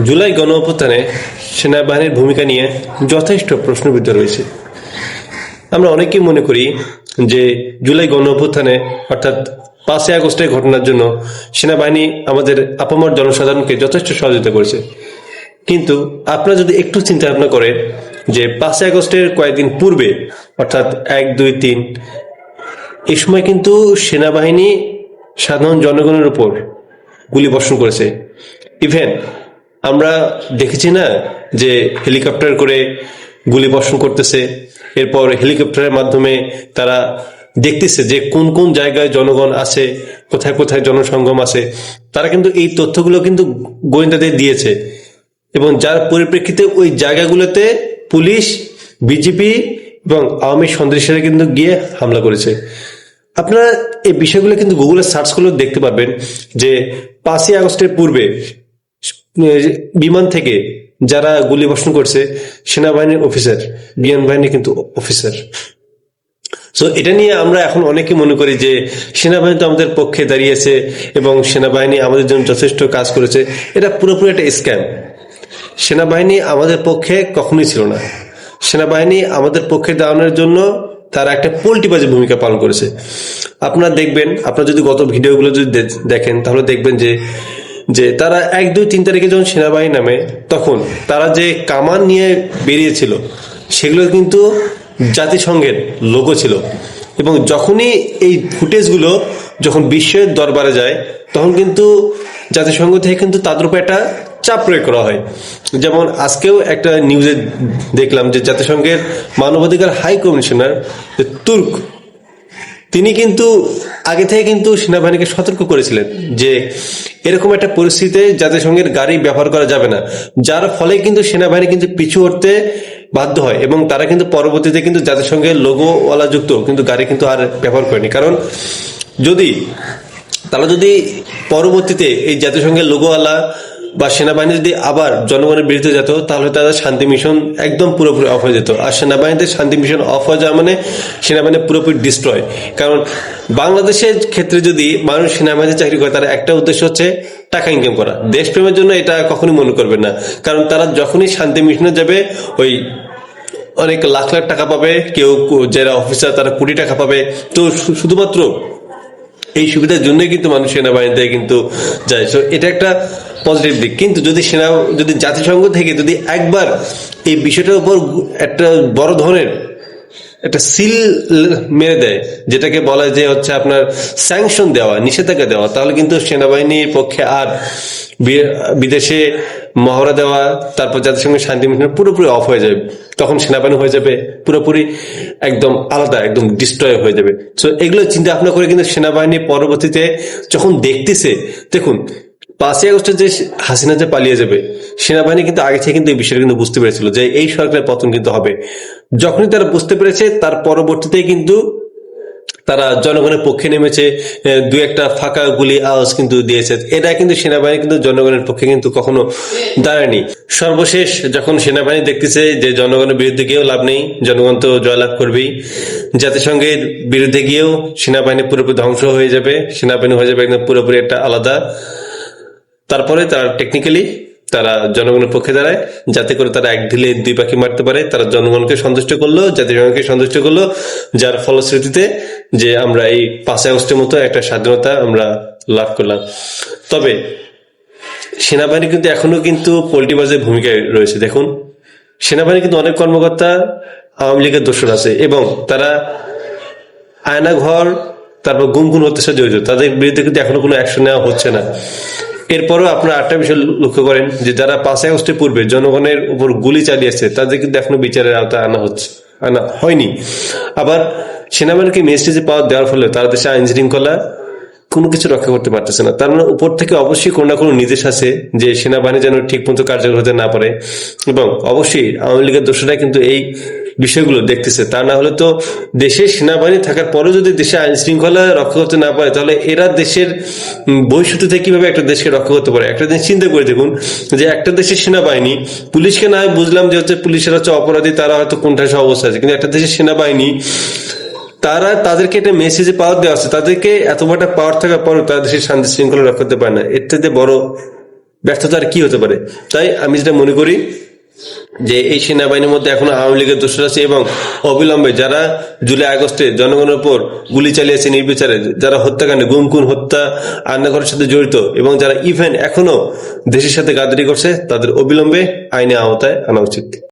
জুলাই গণ অভ্যুত্থানে সেনাবাহিনীর ভূমিকা নিয়ে যথেষ্ট প্রশ্নবিদ্ধ রয়েছে। আমরা অনেকেই মনে করি যে জুলাই গণ অভ্যুত্থানে, অর্থাৎ পাঁচই আগস্টের ঘটনার জন্য সেনাবাহিনী আমাদের আপামর জনসাধারণকে যথেষ্ট সহযোগিতা করেছে। কিন্তু আপনারা যদি একটু চিন্তা ভাবনা করেন যে পাঁচই আগস্টের কয়েকদিন পূর্বে, অর্থাৎ এক, দুই, তিন এই সময় কিন্তু সেনাবাহিনী সাধারণ জনগণের উপর গুলি বর্ষণ করেছে। ইভেন আমরা দেখেছি না যে হেলিকপ্টার করে গুলি বর্ষণ করতেছে, এরপর হেলিকপ্টারের মাধ্যমে তারা দেখতেছে যে কোন কোন জায়গায় জনগণ আছে, কোথায় কোথায় জনসংগম আছে। তারা কিন্তু এই তথ্যগুলো কিন্তু গোয়েন্দাদের দিয়েছে এবং যার পরিপ্রেক্ষিতে ওই জায়গাগুলোতে পুলিশ বিজেপি এবং আওয়ামী সন্ত্রাসীরা কিন্তু গিয়ে হামলা করেছে। আপনারা এই বিষয়গুলো কিন্তু গুগলে সার্চ করলেও দেখতে পাবেন যে পাঁচই আগস্টের পূর্বে বিমান থেকে যারা গুলি বর্ষণ করছে, সেনাবাহিনীর অফিসার বিমান বাহিনী কিন্তু অফিসার সো এটা নিয়ে আমরা এখন অনেকে মনে করি যে, সেনাবাহিনী তো আমাদের পক্ষে দাঁড়িয়েছে এবং সেনাবাহিনী আমাদের জন্য যথেষ্ট কাজ করেছে। এটা পুরোপুরি একটা স্ক্যাম সেনাবাহিনী আমাদের পক্ষে কখনোই ছিল না। সেনাবাহিনী আমাদের পক্ষে দাঁড়ানোর জন্য তারা একটা পোল্টিবাজি ভূমিকা পালন করেছে। আপনারা দেখবেন, আপনারা যদি গত ভিডিওগুলো যদি দেখেন, তাহলে দেখবেন যে যে তারা এক, দুই, তিন তারিখে যখন সেনাবাহিনী নামে, তখন তারা যে কামান নিয়ে বেরিয়েছিল, সেগুলো কিন্তু জাতিসংঘের লোগো ছিল। এবং যখনই এই ফুটেজগুলো যখন বিশ্বের দরবারে যায়, তখন কিন্তু জাতিসংঘ থেকে কিন্তু তাদের উপর একটা চাপ প্রয়োগ করা হয়। যেমন আজকেও একটা নিউজে দেখলাম যে জাতিসংঘের মানবাধিকার হাই কমিশনার তুর্ক তিনি কিন্তু আগে থেকে কিন্তু সেনাবাহিনীকে সতর্ক করেছিলেন যে এরকম একটা পরিস্থিতিতে জাতিসংঘের গাড়ি ব্যবহার করা যাবে না, যার ফলে কিন্তু সেনাবাহিনী কিন্তু পিছু হটতে বাধ্য হয় এবং তারা কিন্তু পরবর্তীতে কিন্তু জাতিসংঘের লোগোওয়ালা যুক্ত কিন্তু গাড়ি কিন্তু আর ব্যবহার করেনি। কারণ যদি, তারা যদি পরবর্তীতে এই জাতিসংঘের লোগোওয়ালা বা সেনাবাহিনী যদি আবার জনগণের বিরুদ্ধে যেত, তাহলে তাদের শান্তি মিশন একদম পুরোপুরি অফ হয়ে যেত। আর সেনাবাহিনীতে শান্তি মিশন অফ হয়ে যাওয়া মানে সেনাবাহিনী পুরোপুরি ডিস্ট্রয় কারণ বাংলাদেশের ক্ষেত্রে যদি মানুষ সেনাবাহিনীতে চাকরি করে, তার একটা উদ্দেশ্য হচ্ছে টাকা ইনকাম করা। দেশপ্রেমের জন্য এটা কখনোই মনে করবে না। কারণ তারা যখনই শান্তি মিশনে যাবে, ওই অনেক লাখ লাখ টাকা পাবে, কেউ যারা অফিসার তারা কোটি টাকা পাবে। তো শুধুমাত্র এই সুবিধার জন্যই কিন্তু মানুষ সেনাবাহিনীতে কিন্তু যায়। তো এটা একটা পজিটিভ দিক। কিন্তু যদি সেনা, যদি জাতিসংঘ থেকে যদি একবার এই বিষয়টার উপর একটা বড় ধরনের একটা সিল মেরে দেয়, যেটাকে বলা যে হচ্ছে আপনার স্যাংশন দেওয়া, নিষেধাজ্ঞা দেওয়া, তাহলে কিন্তু সেনাবাহিনীর পক্ষে আর বিদেশে মহড়া দেওয়া, তারপর জাতিসংঘ শান্তি মিশন পুরোপুরি অফ হয়ে যাবে। তখন সেনাবাহিনী হয়ে যাবে, পুরোপুরি একদম আলাদা, একদম ডিস্ট্রয় হয়ে যাবে। তো এগুলো চিন্তা ভাবনা করে কিন্তু সেনাবাহিনী পরবর্তীতে যখন দেখতেছে, দেখুন পাঁচই আগস্টে যে হাসিনা যে পালিয়ে যাবে, সেনাবাহিনী কিন্তু আগে থেকে কিন্তু এই বিষয়টা কিন্তু বুঝতে পেরেছিল যে এই সরকারের পতন কিন্তু হবে। যখনই তারা বুঝতে পেরেছে, তার পরবর্তীতে কিন্তু তারা জনগণের পক্ষে নেমেছে দু একটা ফাঁকা গুলি আওয়াজ কিন্তু দিয়েছে। এটা কিন্তু সেনাবাহিনী কিন্তু জনগণের পক্ষে কিন্তু কখনো দাঁড়ায়নি। সর্বশেষ যখন সেনাবাহিনী দেখতেছে যে জনগণের বিরুদ্ধে গিয়েও লাভ নেই, জনগণ তো জয়লাভ করবেই, জাতিসংঘের বিরুদ্ধে গিয়েও সেনাবাহিনী পুরোপুরি ধ্বংস হয়ে যাবে, সেনাবাহিনী হয়ে যাবে একদম পুরোপুরি একটা আলাদা তারপরে তারা টেকনিক্যালি তারা জনগণের পক্ষে দাঁড়ায়, যাতে করে তারা এক ঢিলে দুই পাখি মারতে পারে। তারা জনগণকে সন্তুষ্ট করল, জাতিসংঘকে সন্তুষ্ট করল, যার ফলশ্রুতিতে যে আমরা এই পাঁচই আগস্টের মতো একটা স্বাধীনতা আমরা লাভ করলাম। তবে সেনাবাহিনী কিন্তু এখনও কিন্তু পোল্টিবাজের ভূমিকায় রয়েছে। দেখুন, সেনাবাহিনী কিন্তু অনেক কর্মকর্তা, আওয়ামী লীগের দোষর আছে এবং তারা আয়নাঘর, তারপর গুম হত্যা সাথে জড়িত। তাদের বিরুদ্ধে কিন্তু এখনও কোনো অ্যাকশন নেওয়া হচ্ছে না। এরপরও আপনারা আটটা বিষয় লক্ষ্য করেন যে যারা পাঁচই আগস্টের পূর্বে জনগণের উপর গুলি চালিয়েছে তাদের কিন্তু এখনও বিচারের আওতায় আনা হচ্ছে, আনা হয়নি। আবার সেনাবাহিনীকে মেসেজ পাওয়া দেওয়ার ফলে তারা দেশে আইন শৃঙ্খলা কোনো কিছু রক্ষা করতে পারতেছে না। তার মানে উপর থেকে অবশ্যই কোনো না কোনো নির্দেশ আছে যে সেনাবাহিনী যেন ঠিক মতো কার্যকর হতে না পারে। এবং অবশ্যই আওয়ামী লীগের দোষরা কিন্তু এই বিষয়গুলো দেখতেছে। তা না হলে তো দেশের সেনাবাহিনী থাকার পরেও যদি দেশে আইন শৃঙ্খলা রক্ষা করতে না পারে, তাহলে এরা দেশের বৈশত্য থেকে কীভাবে একটা দেশকে রক্ষা করতে পারে? একটা জিনিস চিন্তা করে দেখুন যে একটা দেশের সেনাবাহিনী, পুলিশকে না বুঝলাম যে হচ্ছে পুলিশের হচ্ছে অপরাধী, তারা হয়তো কোনটা অবস্থা আছে। কিন্তু একটা দেশের সেনাবাহিনী তারা তাদেরকে একটা মেসেজে পাওয়ার দেওয়া আছে। তাদেরকে এত বড় পাওয়ার থাকার পরও তারা দেশের শান্তি শৃঙ্খলা রক্ষা করতে পারে না। এর থেকে বড় ব্যর্থতার কি হতে পারে? তাই আমি যেটা মনে করি যে এই সেনাবাহিনীর মধ্যে এখনও আওয়ামী লীগের দোষর আছে এবং অবিলম্বে যারা জুলাই আগস্টে জনগণের উপর গুলি চালিয়েছে নির্বিচারে, যারা হত্যাকাণ্ডে গুম খুন হত্যা আন্নাঘরের সাথে জড়িত এবং যারা ইভেন এখনও দেশের সাথে গাদারি করছে, তাদের অবিলম্বে আইনে আওতায় আনা উচিত।